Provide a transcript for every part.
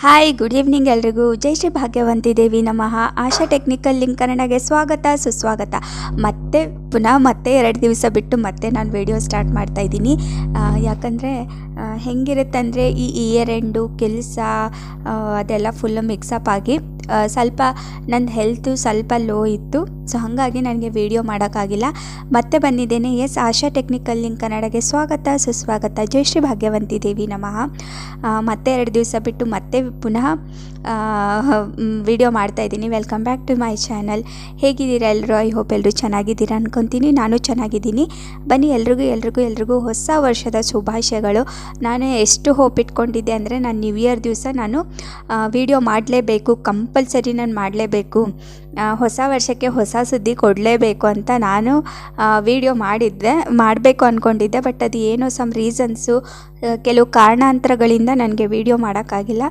Hi good evening ಎಲ್ರಿಗೂ. ಜೈ ಶ್ರೀ ಭಾಗ್ಯವಂತಿ ದೇವಿ ನಮಃ. ಆಶಾ technical link ಕನ್ನಡಗೆ ಸ್ವಾಗತ, ಸುಸ್ವಾಗತ. ಮತ್ತೆ ಪುನಃ ಮತ್ತೆ ಎರಡು ದಿವಸ ಬಿಟ್ಟು ಮತ್ತೆ ನಾನು ವಿಡಿಯೋ ಸ್ಟಾರ್ಟ್ ಮಾಡ್ತಾ ಇದ್ದೀನಿ. ಯಾಕಂದರೆ ಹೆಂಗಿರುತ್ತೆ ಅಂದರೆ ಈ ಇಯರ್ ಎಂಡು ಕೆಲಸ ಅದೆಲ್ಲ ಫುಲ್ಲು ಮಿಕ್ಸಪ್ ಆಗಿ ಸ್ವಲ್ಪ ನನ್ನ ಹೆಲ್ತು ಸ್ವಲ್ಪ ಲೋ ಇತ್ತು. ಸೊ ಹಾಗಾಗಿ ನನಗೆ ವಿಡಿಯೋ ಮಾಡೋಕ್ಕಾಗಿಲ್ಲ. ಮತ್ತೆ ಬಂದಿದ್ದೇನೆ. ಎಸ್, ಆಶಾ ಟೆಕ್ನಿಕಲ್ ಲಿಂಕ್ ಕನ್ನಡಗೆ ಸ್ವಾಗತ, ಸುಸ್ವಾಗತ. ಜೈ ಶ್ರೀ ಭಾಗ್ಯವಂತಿ ದೇವಿ ನಮಃ. ಮತ್ತೆ ಎರಡು ದಿವಸ ಬಿಟ್ಟು ಮತ್ತೆ ಪುನಃ ವಿಡಿಯೋ ಮಾಡ್ತಾ ಇದ್ದೀನಿ. Welcome back to my channel ಹೇಗಿದ್ದೀರಾ ಎಲ್ಲರೂ? ಐ ಹೋಪ್ ಎಲ್ಲರೂ ಚೆನ್ನಾಗಿದ್ದೀರಾ ಅನ್ಕೊತೀನಿ. ನಾನು ಚೆನ್ನಾಗಿದ್ದೀನಿ. ಬನ್ನಿ, ಎಲ್ರಿಗೂ ಎಲ್ರಿಗೂ ಎಲ್ರಿಗೂ ಹೊಸ ವರ್ಷದ ಶುಭಾಶಯಗಳು. ನಾನು ಎಷ್ಟು ಹೋಪ್ ಇಟ್ಕೊಂಡಿದ್ದೆ ಅಂದರೆ ನಾನು ನ್ಯೂ ಇಯರ್ ದಿವಸ ನಾನು ವಿಡಿಯೋ ಮಾಡಲೇಬೇಕು. ಕಂಪಲ್ಸರಿ ನಾನು ಮಾಡಲೇಬೇಕು. ಹೊಸ ವರ್ಷಕ್ಕೆ ಹೊಸ ಸುದ್ದಿ ಕೊಡಲೇಬೇಕು ಅಂತ ನಾನು ವಿಡಿಯೋ ಮಾಡಿದ್ದೆ, ಮಾಡಬೇಕು ಅಂದ್ಕೊಂಡಿದ್ದೆ ಬಟ್ ಅದು ಏನೋ ಸಮ್ ರೀಸನ್ಸು ಕೆಲವು ಕಾರಣಾಂತರಗಳಿಂದ ನನಗೆ ವಿಡಿಯೋ ಮಾಡೋಕ್ಕಾಗಿಲ್ಲ.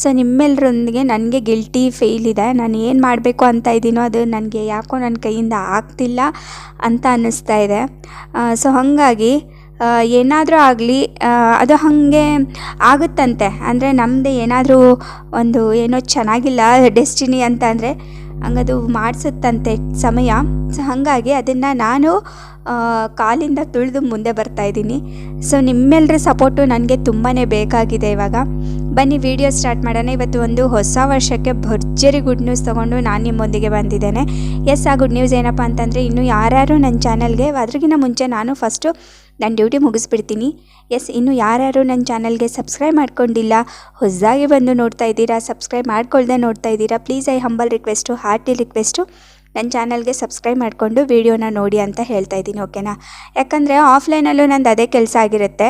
ಸೊ ನಿಮ್ಮೆಲ್ಲರೊಂದಿಗೆ ನನಗೆ ಗಿಲ್ಟಿ ಫೇಲ್ ಇದೆ. ನಾನು ಏನು ಮಾಡಬೇಕು ಅಂತ ಇದ್ದೀನೋ ಅದು ನನಗೆ ಯಾಕೋ ನನ್ನ ಕೈಯಿಂದ ಆಗ್ತಿಲ್ಲ ಅಂತ ಅನ್ನಿಸ್ತಾ ಇದೆ. ಸೊ ಹಾಗಾಗಿ ಏನಾದರೂ ಆಗಲಿ ಅದು ಹಾಗೆ ಆಗುತ್ತಂತೆ. ಅಂದರೆ ನಮ್ಮದೇ ಏನಾದರೂ ಒಂದು ಏನೋ ಚೆನ್ನಾಗಿಲ್ಲ ಡೆಸ್ಟಿನಿ ಅಂತ ಅಂದರೆ ಹಂಗದು ಮಾಡಿಸುತ್ತಂತೆ ಸಮಯ. ಸೊ ಹಾಗಾಗಿ ಅದನ್ನು ನಾನು ಕಾಲಿಂದ ತುಳಿದು ಮುಂದೆ ಬರ್ತಾ ಇದ್ದೀನಿ. ಸೊ ನಿಮ್ಮೆಲ್ಲರ ಸಪೋರ್ಟು ನನಗೆ ತುಂಬಾ ಬೇಕಾಗಿದೆ ಇವಾಗ. ಬನ್ನಿ ವಿಡಿಯೋ ಸ್ಟಾರ್ಟ್ ಮಾಡೋಣ. ಇವತ್ತು ಒಂದು ಹೊಸ ವರ್ಷಕ್ಕೆ ಭರ್ಜರಿ ಗುಡ್ ನ್ಯೂಸ್ ತೊಗೊಂಡು ನಾನು ನಿಮ್ಮೊಂದಿಗೆ ಬಂದಿದ್ದೇನೆ. ಎಸ್ ಆ ಗುಡ್ ನ್ಯೂಸ್ ಏನಪ್ಪ ಅಂತಂದರೆ, ಇನ್ನು ಯಾರ್ಯಾರು ನನ್ನ ಚಾನಲ್ಗೆ ಅದ್ರಗಿನ ಮುಂಚೆ ನಾನು ಫಸ್ಟು ನನ್ನ ಡ್ಯೂಟಿ ಮುಗಿಸ್ಬಿಡ್ತೀನಿ. ಎಸ್ ಇನ್ನು ಯಾರ್ಯಾರು ನನ್ನ ಚಾನಲ್ಗೆ ಸಬ್ಸ್ಕ್ರೈಬ್ ಮಾಡ್ಕೊಂಡಿಲ್ಲ, ಹೊಸದಾಗಿ ಬಂದು ನೋಡ್ತಾ ಇದ್ದೀರಾ ಸಬ್ಸ್ಕ್ರೈಬ್ ಮಾಡ್ಕೊಳ್ದೆ ನೋಡ್ತಾ ಇದ್ದೀರಾ please I humble request hearty request ನನ್ನ ಚಾನಲ್ಗೆ ಸಬ್ಸ್ಕ್ರೈಬ್ ಮಾಡಿಕೊಂಡು ವೀಡಿಯೋನ ನೋಡಿ ಅಂತ ಹೇಳ್ತಾ ಇದ್ದೀನಿ, ಓಕೆನಾ? ಯಾಕಂದರೆ ಆಫ್ಲೈನಲ್ಲೂ ನಂದು ಅದೇ ಕೆಲಸ ಆಗಿರುತ್ತೆ.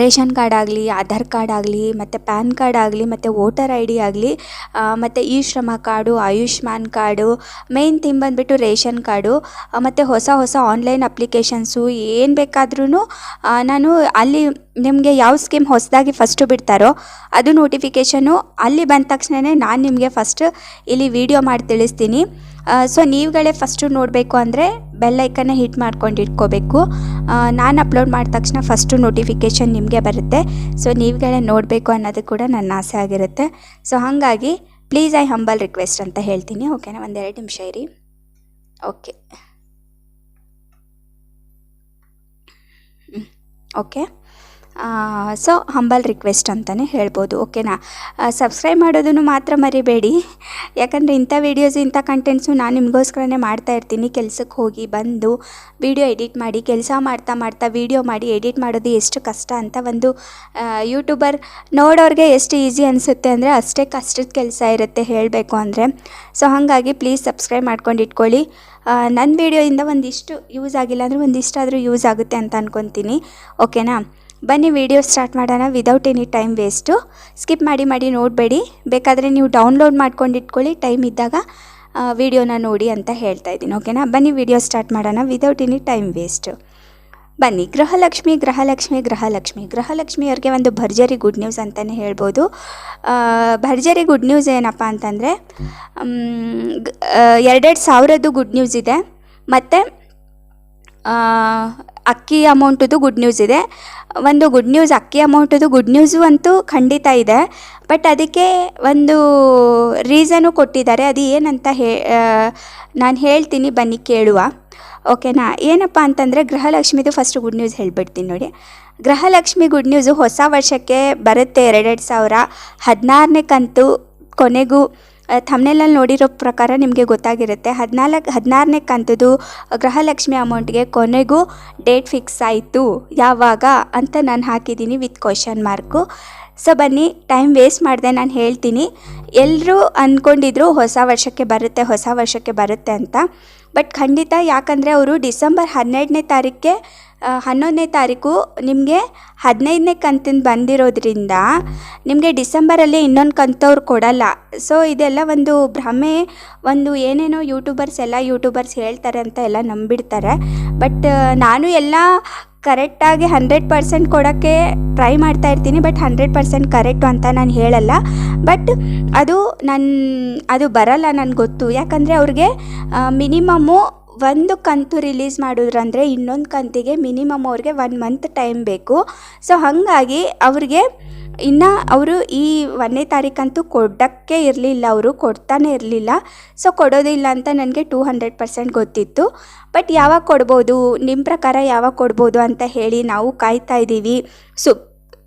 ರೇಷನ್ ಕಾರ್ಡ್ ಆಗಲಿ, ಆಧಾರ್ ಕಾರ್ಡ್ ಆಗಲಿ, ಮತ್ತು ಪ್ಯಾನ್ ಕಾರ್ಡ್ ಆಗಲಿ, ಮತ್ತು ವೋಟರ್ ಐ ಡಿ ಆಗಲಿ ಮತ್ತು ಈ Shram card, Ayushman card, main theme ಬಂದುಬಿಟ್ಟು ರೇಷನ್ ಕಾರ್ಡು ಮತ್ತು ಹೊಸ ಹೊಸ ಆನ್ಲೈನ್ ಅಪ್ಲಿಕೇಶನ್ಸು ಏನು ಬೇಕಾದ್ರೂ ನಾನು ಅಲ್ಲಿ ನಿಮಗೆ ಯಾವ ಸ್ಕೀಮ್ ಹೊಸದಾಗಿ ಫಸ್ಟು ಬಿಡ್ತಾರೋ ಅದು ನೋಟಿಫಿಕೇಷನು ಅಲ್ಲಿ ಬಂದ ತಕ್ಷಣವೇ ನಾನು ನಿಮಗೆ ಫಸ್ಟ್ ಇಲ್ಲಿ ವಿಡಿಯೋ ಮಾಡಿ ತಿಳಿಸ್ತೀನಿ. ಸೊ ನೀವುಗಳೇ ಫಸ್ಟು ನೋಡಬೇಕು ಅಂದರೆ ಬೆಲ್ಲೈಕನ್ನ ಹಿಟ್ ಮಾಡ್ಕೊಂಡು ಇಟ್ಕೋಬೇಕು. ನಾನು ಅಪ್ಲೋಡ್ ಮಾಡಿದ ತಕ್ಷಣ ಫಸ್ಟು ನೋಟಿಫಿಕೇಷನ್ ನಿಮಗೆ ಬರುತ್ತೆ. ಸೊ ನೀವುಗಳೇ ನೋಡಬೇಕು ಅನ್ನೋದು ಕೂಡ ನನ್ನ ಆಸೆ ಆಗಿರುತ್ತೆ. ಸೊ ಹಾಗಾಗಿ ಪ್ಲೀಸ್ ಐ ಹಂಬಲ್ ರಿಕ್ವೆಸ್ಟ್ ಅಂತ ಹೇಳ್ತೀನಿ. ಓಕೆನಾ ಒಂದೆರಡು ನಿಮಿಷ ಇರಿ. Okay okay so humble request ಅಂತಲೇ ಹೇಳ್ಬೋದು ಓಕೆನಾ ಸಬ್ಸ್ಕ್ರೈಬ್ ಮಾಡೋದನ್ನು ಮಾತ್ರ ಮರಿಬೇಡಿ. ಯಾಕಂದರೆ ಇಂಥ ವೀಡಿಯೋಸ್ ಇಂಥ ಕಂಟೆಂಟ್ಸು ನಾನು ನಿಮಗೋಸ್ಕರನೇ ಮಾಡ್ತಾ ಇರ್ತೀನಿ. ಕೆಲಸಕ್ಕೆ ಹೋಗಿ ಬಂದು ವಿಡಿಯೋ ಎಡಿಟ್ ಮಾಡಿ, ಕೆಲಸ ಮಾಡ್ತಾ ಮಾಡ್ತಾ ವಿಡಿಯೋ ಮಾಡಿ ಎಡಿಟ್ ಮಾಡೋದು ಎಷ್ಟು ಕಷ್ಟ ಅಂತ ಒಂದು ಯೂಟ್ಯೂಬರ್ ನೋಡೋರಿಗೆ ಎಷ್ಟು ಈಸಿ ಅನಿಸುತ್ತೆ ಅಂದರೆ ಅಷ್ಟೇ ಕಷ್ಟದ ಕೆಲಸ ಇರುತ್ತೆ ಹೇಳಬೇಕು ಅಂದರೆ. ಸೊ ಹಾಗಾಗಿ ಪ್ಲೀಸ್ ಸಬ್ಸ್ಕ್ರೈಬ್ ಮಾಡ್ಕೊಂಡು ಇಟ್ಕೊಳ್ಳಿ. ನನ್ನ ವೀಡಿಯೋಯಿಂದ ಒಂದಿಷ್ಟು ಯೂಸ್ ಆಗಿಲ್ಲ ಅಂದರೆ ಒಂದಿಷ್ಟಾದರೂ ಯೂಸ್ ಆಗುತ್ತೆ ಅಂತ ಅಂದ್ಕೊತೀನಿ ಓಕೆನಾ ಬನ್ನಿ ವಿಡಿಯೋ ಸ್ಟಾರ್ಟ್ ಮಾಡೋಣ without any time waste skip ಮಾಡಿ ಮಾಡಿ ನೋಡಬೇಡಿ. ಬೇಕಾದರೆ ನೀವು ಡೌನ್ಲೋಡ್ ಮಾಡ್ಕೊಂಡು ಇಟ್ಕೊಳ್ಳಿ. ಟೈಮ್ ಇದ್ದಾಗ ವಿಡಿಯೋನ ನೋಡಿ ಅಂತ ಹೇಳ್ತಾ ಇದ್ದೀನಿ. ಓಕೆನಾ ಬನ್ನಿ ವಿಡಿಯೋ ಸ್ಟಾರ್ಟ್ ಮಾಡೋಣ ವಿದೌಟ್ ಎನಿ ಟೈಮ್ ವೇಸ್ಟು ಬನ್ನಿ. ಗೃಹಲಕ್ಷ್ಮಿ ಗೃಹಲಕ್ಷ್ಮಿ ಗೃಹಲಕ್ಷ್ಮಿ. ಗೃಹಲಕ್ಷ್ಮಿಯವ್ರಿಗೆ ಒಂದು ಭರ್ಜರಿ ಗುಡ್ ನ್ಯೂಸ್ ಅಂತಲೇ ಹೇಳ್ಬೋದು. ಭರ್ಜರಿ ಗುಡ್ ನ್ಯೂಸ್ ಏನಪ್ಪ ಅಂತಂದರೆ ಎರಡೆರಡು ಸಾವಿರದ್ದು ಗುಡ್ ನ್ಯೂಸ್ ಇದೆ. ಮತ್ತು ಅಕ್ಕಿ ಅಮೌಂಟದು ಗುಡ್ ನ್ಯೂಸ್ ಇದೆ. ಒಂದು ಗುಡ್ ನ್ಯೂಸ್ ಅಕ್ಕಿ ಅಮೌಂಟದು ಗುಡ್ ನ್ಯೂಸು ಅಂತೂ ಖಂಡಿತ ಇದೆ. ಬಟ್ ಅದಕ್ಕೆ ಒಂದು ರೀಸನು ಕೊಟ್ಟಿದ್ದಾರೆ. ಅದು ಏನಂತ ಹೇ ನಾನು ಹೇಳ್ತೀನಿ, ಬನ್ನಿ ಕೇಳುವ. ಓಕೆನಾ ಏನಪ್ಪ ಅಂತಂದರೆ ಗೃಹಲಕ್ಷ್ಮಿದು ಫಸ್ಟ್ ಗುಡ್ ನ್ಯೂಸ್ ಹೇಳ್ಬಿಡ್ತೀನಿ ನೋಡಿ. ಗೃಹಲಕ್ಷ್ಮಿ ಗುಡ್ ನ್ಯೂಸು ಹೊಸ ವರ್ಷಕ್ಕೆ ಬರುತ್ತೆ ಎರಡೆರಡು ಸಾವಿರ ಹದಿನಾರನೇ ಕಂತು ಕೊನೆಗೂ. ಥಮ್ನೆಲಲ್ಲಿ ನೋಡಿರೋ ಪ್ರಕಾರ ನಿಮಗೆ ಗೊತ್ತಾಗಿರುತ್ತೆ. ಹದಿನಾಲ್ಕು, ಹದಿನಾರನೇ ಕಂತದ್ದು ಗೃಹಲಕ್ಷ್ಮಿ ಅಮೌಂಟ್ಗೆ ಕೊನೆಗೂ ಡೇಟ್ ಫಿಕ್ಸ್ ಆಯಿತು. ಯಾವಾಗ ಅಂತ ನಾನು ಹಾಕಿದ್ದೀನಿ ವಿತ್ ಕ್ವಶನ್ ಮಾರ್ಕು ಸೊ ಬನ್ನಿ ಟೈಮ್ ವೇಸ್ಟ್ ಮಾಡಿದೆ ನಾನು ಹೇಳ್ತೀನಿ. ಎಲ್ಲರೂ ಅಂದ್ಕೊಂಡಿದ್ರು ಹೊಸ ವರ್ಷಕ್ಕೆ ಬರುತ್ತೆ, ಹೊಸ ವರ್ಷಕ್ಕೆ ಬರುತ್ತೆ ಅಂತ. ಬಟ್ ಖಂಡಿತ ಯಾಕಂದರೆ ಅವರು ಡಿಸೆಂಬರ್ ಹನ್ನೆರಡನೇ ತಾರೀಕಿಗೆ ಹನ್ನೊಂದನೇ ತಾರೀಕು ನಿಮಗೆ ಹದಿನೈದನೇ ಕಂತಿನ ಬಂದಿರೋದ್ರಿಂದ ನಿಮಗೆ ಡಿಸೆಂಬರಲ್ಲಿ ಇನ್ನೊಂದು ಕಂತವ್ರು ಕೊಡಲ್ಲ. ಸೊ ಇದೆಲ್ಲ ಒಂದು ಭ್ರಮೆ, ಒಂದು ಏನೇನೋ ಯೂಟ್ಯೂಬರ್ಸ್ ಎಲ್ಲ ಯೂಟ್ಯೂಬರ್ಸ್ ಹೇಳ್ತಾರೆ ಅಂತ ಎಲ್ಲ ನಂಬಿಡ್ತಾರೆ. ಬಟ್ ನಾನು ಎಲ್ಲ ಕರೆಕ್ಟಾಗಿ ಹಂಡ್ರೆಡ್ ಪರ್ಸೆಂಟ್ ಕೊಡೋಕ್ಕೆ ಟ್ರೈ ಮಾಡ್ತಾ ಇರ್ತೀನಿ ಬಟ್ ಹಂಡ್ರೆಡ್ ಪರ್ಸೆಂಟ್ ಕರೆಕ್ಟು ಅಂತ ನಾನು ಹೇಳಲ್ಲ. ಬಟ್ ಅದು ನನ್ನ ಅದು ಬರಲ್ಲ ನನಗೆ ಗೊತ್ತು. ಯಾಕಂದರೆ ಅವ್ರಿಗೆ ಮಿನಿಮಮ್ಮು ಒಂದು ಕಂತು ರಿಲೀಸ್ ಮಾಡಿದ್ರಂದರೆ ಇನ್ನೊಂದು ಕಂತಿಗೆ ಮಿನಿಮಮ್ ಅವ್ರಿಗೆ ಒನ್ ಮಂತ್ ಟೈಮ್ ಬೇಕು. ಸೊ ಹಾಗಾಗಿ ಅವ್ರಿಗೆ ಇನ್ನು ಅವರು ಈ ಒಂದನೇ ತಾರೀಕಂತೂ ಕೊಡೋಕ್ಕೆ ಇರಲಿಲ್ಲ, ಅವರು ಕೊಡ್ತಾನೆ ಇರಲಿಲ್ಲ. ಸೊ ಕೊಡೋದಿಲ್ಲ ಅಂತ ನನಗೆ ಟೂ ಹಂಡ್ರೆಡ್ ಪರ್ಸೆಂಟ್ ಗೊತ್ತಿತ್ತು. ಬಟ್ ಯಾವಾಗ ಕೊಡ್ಬೋದು ನಿಮ್ಮ ಪ್ರಕಾರ ಯಾವಾಗ ಕೊಡ್ಬೋದು ಅಂತ ಹೇಳಿ ನಾವು ಕಾಯ್ತಾ ಇದ್ದೀವಿ. ಸು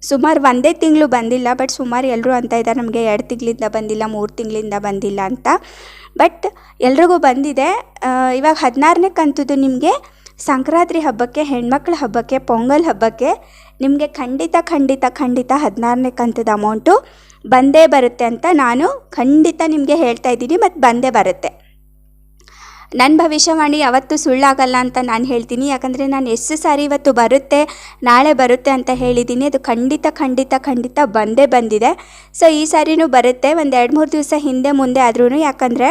ಸುಮಾರು ಒಂದೇ ತಿಂಗಳು ಬಂದಿಲ್ಲ ಬಟ್ ಸುಮಾರು ಎಲ್ಲರೂ ಅಂತ ಇದ್ದಾರೆ ನಮಗೆ ಎರಡು ತಿಂಗಳಿಂದ ಬಂದಿಲ್ಲ, ಮೂರು ತಿಂಗಳಿಂದ ಬಂದಿಲ್ಲ ಅಂತ. ಬಟ್ ಎಲ್ರಿಗೂ ಬಂದಿದೆ. ಇವಾಗ ಹದಿನಾರನೇ ಕಂತದ್ದು ನಿಮಗೆ ಸಂಕ್ರಾಂತಿ ಹಬ್ಬಕ್ಕೆ, ಹೆಣ್ಮಕ್ಳ ಹಬ್ಬಕ್ಕೆ, ಪೊಂಗಲ್ ಹಬ್ಬಕ್ಕೆ ನಿಮಗೆ ಖಂಡಿತ ಖಂಡಿತ ಖಂಡಿತ ಹದಿನಾರನೇ ಕಂತದ ಅಮೌಂಟು ಬಂದೇ ಬರುತ್ತೆ ಅಂತ ನಾನು ಖಂಡಿತ ನಿಮಗೆ ಹೇಳ್ತಾ ಇದ್ದೀನಿ ಮತ್ತು ಬಂದೇ ಬರುತ್ತೆ. ನನ್ನ ಭವಿಷ್ಯವಾಣಿ ಯಾವತ್ತು ಸುಳ್ಳಾಗಲ್ಲ ಅಂತ ನಾನು ಹೇಳ್ತೀನಿ. ಯಾಕಂದರೆ ನಾನು ಎಷ್ಟು ಸಾರಿ ಇವತ್ತು ಬರುತ್ತೆ, ನಾಳೆ ಬರುತ್ತೆ ಅಂತ ಹೇಳಿದ್ದೀನಿ ಅದು ಖಂಡಿತ ಖಂಡಿತ ಖಂಡಿತ ಬಂದೇ ಬಂದಿದೆ. ಸೊ ಈ ಸಾರಿನೂ ಬರುತ್ತೆ. ಒಂದು ಎರಡು ಮೂರು ದಿವಸ ಹಿಂದೆ ಮುಂದೆ ಆದ್ರೂ ಯಾಕಂದರೆ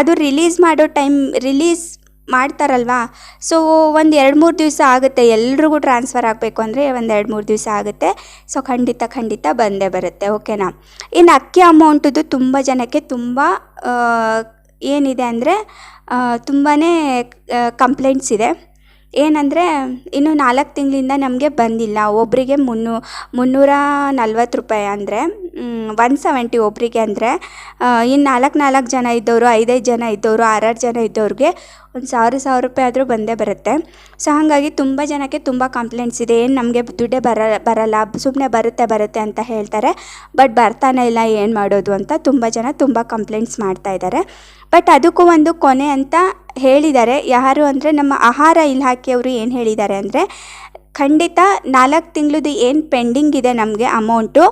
ಅದು ರಿಲೀಸ್ ಮಾಡೋ ಟೈಮ್ ರಿಲೀಸ್ ಮಾಡ್ತಾರಲ್ವಾ? ಸೊ ಒಂದು ಎರಡು ಮೂರು ದಿವಸ ಆಗುತ್ತೆ. ಎಲ್ರಿಗೂ ಟ್ರಾನ್ಸ್ಫರ್ ಆಗಬೇಕು ಅಂದರೆ ಒಂದು ಎರಡು ಮೂರು ದಿವಸ ಆಗುತ್ತೆ. ಸೊ ಖಂಡಿತ ಖಂಡಿತ ಬಂದೇ ಬರುತ್ತೆ. ಓಕೆನಾ ಇನ್ನು ಅಕ್ಕಿ ಅಮೌಂಟದು ತುಂಬ ಜನಕ್ಕೆ ತುಂಬ ಏನಿದೆ ಅಂದರೆ ತುಂಬಾ ಕಂಪ್ಲೇಂಟ್ಸ್ ಇದೆ. ಏನಂದರೆ, ಇನ್ನು ನಾಲ್ಕು ತಿಂಗಳಿಂದ ನಮಗೆ ಬಂದಿಲ್ಲ. ಒಬ್ಬರಿಗೆ ಮುನ್ನೂ, ಮುನ್ನೂರ ನಲ್ವತ್ತು ರೂಪಾಯಿ ಅಂದರೆ ಒನ್ ಸೆವೆಂಟಿ ಒಬ್ಬರಿಗೆ ಅಂದರೆ ಇನ್ನು ನಾಲ್ಕು ನಾಲ್ಕು ಜನ ಇದ್ದವರು ಐದೈದು ಜನ ಇದ್ದವರು ಆರಾರು ಜನ ಇದ್ದವ್ರಿಗೆ ಒಂದು ಸಾವಿರ ಸಾವಿರ ರೂಪಾಯಿ ಆದರೂ ಬಂದೇ ಬರುತ್ತೆ. ಸೊ ಹಾಗಾಗಿ ತುಂಬ ಜನಕ್ಕೆ ತುಂಬ ಕಂಪ್ಲೇಂಟ್ಸ್ ಇದೆ. ಏನು ನಮಗೆ ದುಡ್ಡೇ ಬರ, ಬರಲ್ಲ ಸುಮ್ಮನೆ ಬರುತ್ತೆ ಬರುತ್ತೆ ಅಂತ ಹೇಳ್ತಾರೆ. ಬಟ್ ಬರ್ತಾನೆ ಇಲ್ಲ, ಏನು ಮಾಡೋದು ಅಂತ ತುಂಬ ಜನ ತುಂಬ ಕಂಪ್ಲೇಂಟ್ಸ್ ಮಾಡ್ತಾ ಇದ್ದಾರೆ. ಬಟ್ ಅದಕ್ಕೂ ಒಂದು ಕೊನೆ ಅಂತ ಹೇಳಿದ್ದಾರೆ. ಯಾರು ಅಂದರೆ ನಮ್ಮ ಆಹಾರ ಇಲಾಖೆಯವರು ಏನು ಹೇಳಿದ್ದಾರೆ ಅಂದರೆ ಖಂಡಿತ ನಾಲ್ಕು ತಿಂಗಳದ್ದು ಏನು ಪೆಂಡಿಂಗ್ ಇದೆ ನಮಗೆ ಅಮೌಂಟು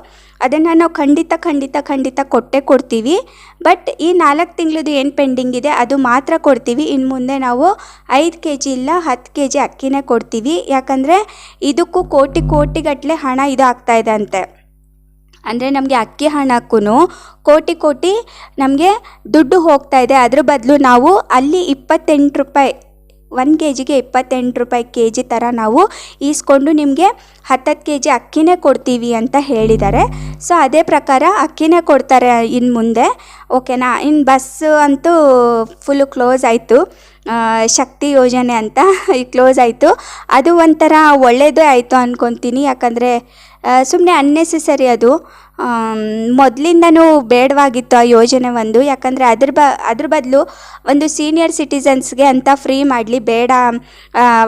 ಅದನ್ನು ನಾವು ಖಂಡಿತ ಖಂಡಿತ ಖಂಡಿತ ಕೊಟ್ಟೇ ಕೊಡ್ತೀವಿ. ಬಟ್ ಈ ನಾಲ್ಕು ತಿಂಗಳದ್ದು ಏನು ಪೆಂಡಿಂಗ್ ಇದೆ, ಅದು ಮಾತ್ರ ಕೊಡ್ತೀವಿ. ಇನ್ನು ಮುಂದೆ ನಾವು ಐದು ಕೆ ಜಿ ಇಲ್ಲ, ಹತ್ತು ಕೆ ಜಿ ಅಕ್ಕಿನೇ ಕೊಡ್ತೀವಿ. ಯಾಕಂದರೆ ಇದಕ್ಕೂ ಕೋಟಿ ಕೋಟಿಗಟ್ಟಲೆ ಹಣ ಇದು ಆಗ್ತಾ ಇದೆ ಅಂತೆ. ಅಂದರೆ ನಮಗೆ ಅಕ್ಕಿ ಹಣಕ್ಕೂ ಕೋಟಿ ಕೋಟಿ ನಮಗೆ ದುಡ್ಡು ಹೋಗ್ತಾ ಇದೆ. ಅದ್ರ ಬದಲು ನಾವು ಅಲ್ಲಿ ಇಪ್ಪತ್ತೆಂಟು ರೂಪಾಯಿ ಒಂದು ಕೆ ಜಿಗೆ ಇಪ್ಪತ್ತೆಂಟು ರೂಪಾಯಿ ಕೆ ಜಿ ಥರ ನಾವು ಈಸ್ಕೊಂಡು ನಿಮಗೆ ಹತ್ತತ್ತು ಕೆ ಜಿ ಅಕ್ಕಿನೇ ಕೊಡ್ತೀವಿ ಅಂತ ಹೇಳಿದ್ದಾರೆ. ಸೊ ಅದೇ ಪ್ರಕಾರ ಅಕ್ಕಿನೇ ಕೊಡ್ತಾರೆ ಇನ್ನು ಮುಂದೆ. ಓಕೆನಾ? ಇನ್ನು ಬಸ್ಸು ಅಂತೂ ಫುಲ್ಲು ಕ್ಲೋಸ್ ಆಯಿತು. ಶಕ್ತಿ ಯೋಜನೆ ಅಂತ ಕ್ಲೋಸ್ ಆಯಿತು. ಅದು ಒಂಥರ ಒಳ್ಳೆಯದೇ ಆಯಿತು ಅಂದ್ಕೊತೀನಿ ಯಾಕಂದರೆ ಸುಮ್ಮನೆ ಅನ್ನೆಸೆಸರಿ ಅದು. ಮೊದಲಿಂದನೂ ಬೇಡವಾಗಿತ್ತು ಆ ಯೋಜನೆ ಒಂದು. ಯಾಕಂದರೆ ಅದ್ರ ಬ, ಅದ್ರ ಬದಲು ಒಂದು ಸೀನಿಯರ್ ಸಿಟಿಸನ್ಸ್ಗೆ ಅಂತ ಫ್ರೀ ಮಾಡಲಿ, ಬೇಡ.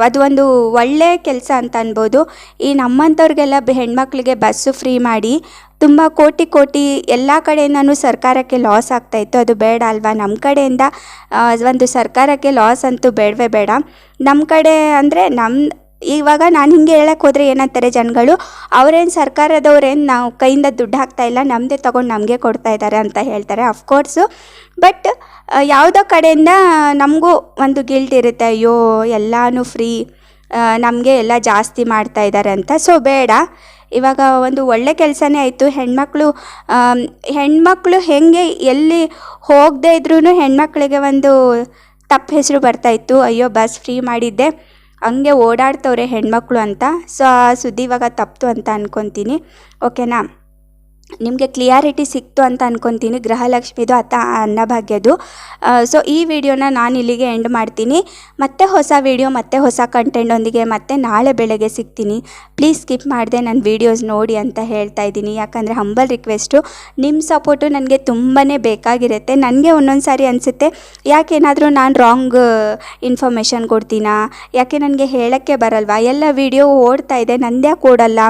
ಅದು ಒಂದು ಒಳ್ಳೆಯ ಕೆಲಸ ಅಂತ ಅನ್ಬೋದು. ಈ ನಮ್ಮಂಥವ್ರಿಗೆಲ್ಲ ಹೆಣ್ಮಕ್ಳಿಗೆ ಬಸ್ಸು ಫ್ರೀ ಮಾಡಿ ತುಂಬ ಕೋಟಿ ಕೋಟಿ ಎಲ್ಲ ಕಡೆಯಿಂದನು ಸರ್ಕಾರಕ್ಕೆ ಲಾಸ್ ಆಗ್ತಾಯಿತ್ತು ಅದು ಬೇಡ ಅಲ್ವಾ? ನಮ್ಮ ಕಡೆಯಿಂದ ಒಂದು ಸರ್ಕಾರಕ್ಕೆ ಲಾಸ್ ಅಂತೂ ಬೇಡವೇ ಬೇಡ. ನಮ್ಮ ಕಡೆ ಅಂದರೆ ನಮ್ಮ ಇವಾಗ ನಾನು ಹಿಂಗೆ ಹೇಳಕ್ಕೆ ಹೋದರೆ ಏನಂತಾರೆ ಜನಗಳು, ಅವರೇನು ಸರ್ಕಾರದವ್ರೇನು ನಾವು ಕೈಯಿಂದ ದುಡ್ಡು ಹಾಕ್ತಾ ಇಲ್ಲ ನಮ್ಮದೇ ತೊಗೊಂಡು ನಮಗೆ ಕೊಡ್ತಾ ಇದ್ದಾರೆ ಅಂತ ಹೇಳ್ತಾರೆ ಅಫ್ಕೋರ್ಸು ಬಟ್ ಯಾವುದೋ ಕಡೆಯಿಂದ ನಮಗೂ ಒಂದು ಗಿಲ್ಟ್ ಇರುತ್ತೆ, ಅಯ್ಯೋ, ಎಲ್ಲನೂ ಫ್ರೀ ನಮಗೆ ಎಲ್ಲ ಜಾಸ್ತಿ ಮಾಡ್ತಾ ಇದ್ದಾರೆ ಅಂತ. ಸೊ ಬೇಡ. ಇವಾಗ ಒಂದು ಒಳ್ಳೆ ಕೆಲಸನೇ ಆಯಿತು. ಹೆಣ್ಮಕ್ಳು ಹೆಣ್ಮಕ್ಳು ಹೆಂಗೆ ಎಲ್ಲಿ ಹೋಗದೇ ಇದ್ರೂ ಹೆಣ್ಮಕ್ಳಿಗೆ ಒಂದು ತಪ್ಪು ಹೆಸರು ಬರ್ತಾಯಿತ್ತು ಅಯ್ಯೋ, ಬಸ್ ಫ್ರೀ ಮಾಡಿದ್ದೆ. ಹಂಗೆ ಓಡಾಡ್ತವ್ರೆ ಹೆಣ್ಮಕ್ಳು ಅಂತ. ಸೊ, ಆ ಸುದ್ದಿ ಇವಾಗ ತಪ್ಪಿತು ಅಂತ ಅಂದ್ಕೊತೀನಿ ಓಕೆನಾ? ನಿಮಗೆ ಕ್ಲಿಯಾರಿಟಿ ಸಿಕ್ತು ಅಂತ ಅನ್ಕೊತೀನಿ. ಗೃಹಲಕ್ಷ್ಮಿದು ಅತ್ತ ಅನ್ನಭಾಗ್ಯದು ಸೊ ಈ ವಿಡಿಯೋನ ನಾನು ಇಲ್ಲಿಗೆ ಎಂಡ್ ಮಾಡ್ತೀನಿ. ಮತ್ತೆ ಹೊಸ ವಿಡಿಯೋ, ಮತ್ತೆ ಹೊಸ ಕಂಟೆಂಟೊಂದಿಗೆ ಮತ್ತೆ ನಾಳೆ ಬೆಳಗ್ಗೆ ಸಿಗ್ತೀನಿ. ಪ್ಲೀಸ್ ಸ್ಕಿಪ್ ಮಾಡಿದೆ ನನ್ನ ವೀಡಿಯೋಸ್ ನೋಡಿ ಅಂತ ಹೇಳ್ತಾ ಇದ್ದೀನಿ. ಯಾಕಂದರೆ ಹಂಬಲ್ ರಿಕ್ವೆಸ್ಟು ನಿಮ್ಮ ಸಪೋರ್ಟು ನನಗೆ ತುಂಬಾ ಬೇಕಾಗಿರುತ್ತೆ. ನನಗೆ ಒಂದೊಂದು ಸಾರಿ ಅನಿಸುತ್ತೆ, ಯಾಕೇನಾದರೂ ನಾನು ರಾಂಗ್ ಇನ್ಫಾರ್ಮೇಷನ್ ಕೊಡ್ತೀನಾ? ಯಾಕೆ ನನಗೆ ಹೇಳೋಕ್ಕೆ ಬರಲ್ವಾ? ಎಲ್ಲ ವಿಡಿಯೋ ಓಡ್ತಾ ಇದೆ, ನಂದ್ಯಾಕೆ ಓಡಲ್ಲ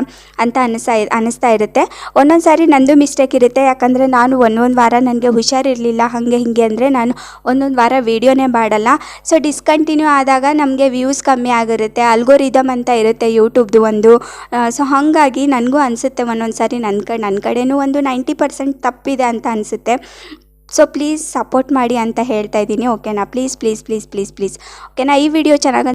ಅಂತ ಅನಿಸ್ತಾ ಅನಿಸ್ತಾ ಇರುತ್ತೆ. ಒಂದೊಂದು ಸಾರಿ ನಂದು ಮಿಸ್ಟೇಕ್ ಇರುತ್ತೆ. ಯಾಕಂದರೆ ನಾನು ಒಂದೊಂದು ವಾರ ನನಗೆ ಹುಷಾರಿರಲಿಲ್ಲ. ಹಾಗೆ ಹೀಗೆ ಅಂದರೆ ನಾನು ಒಂದೊಂದು ವಾರ ವೀಡಿಯೋನೇ ಮಾಡಲ್ಲ. ಸೊ ಡಿಸ್ಕಂಟಿನ್ಯೂ ಆದಾಗ ನಮಗೆ ವ್ಯೂಸ್ ಕಮ್ಮಿ ಆಗಿರುತ್ತೆ. ಅಲ್ಗೋರಿದಮ್ ಅಂತ ಇರುತ್ತೆ ಯೂಟ್ಯೂಬ್ದು ಒಂದು. ಸೊ ಹಾಗಾಗಿ ನನಗೂ ಅನಿಸುತ್ತೆ ಒಂದೊಂದು ಸಾರಿ ನನ್ನ ಕಡೆ ನನ್ನ ಕಡೆಯೂ ಒಂದು ನೈಂಟಿ ಪರ್ಸೆಂಟ್ ತಪ್ಪಿದೆ ಅಂತ ಅನಿಸುತ್ತೆ. ಸೊ ಪ್ಲೀಸ್ ಸಪೋರ್ಟ್ ಮಾಡಿ ಅಂತ ಹೇಳ್ತಾ ಇದ್ದೀನಿ. ಓಕೆನಾ please please please please please ಓಕೆನಾ ಈ ವಿಡಿಯೋ ಚೆನ್ನಾಗಿ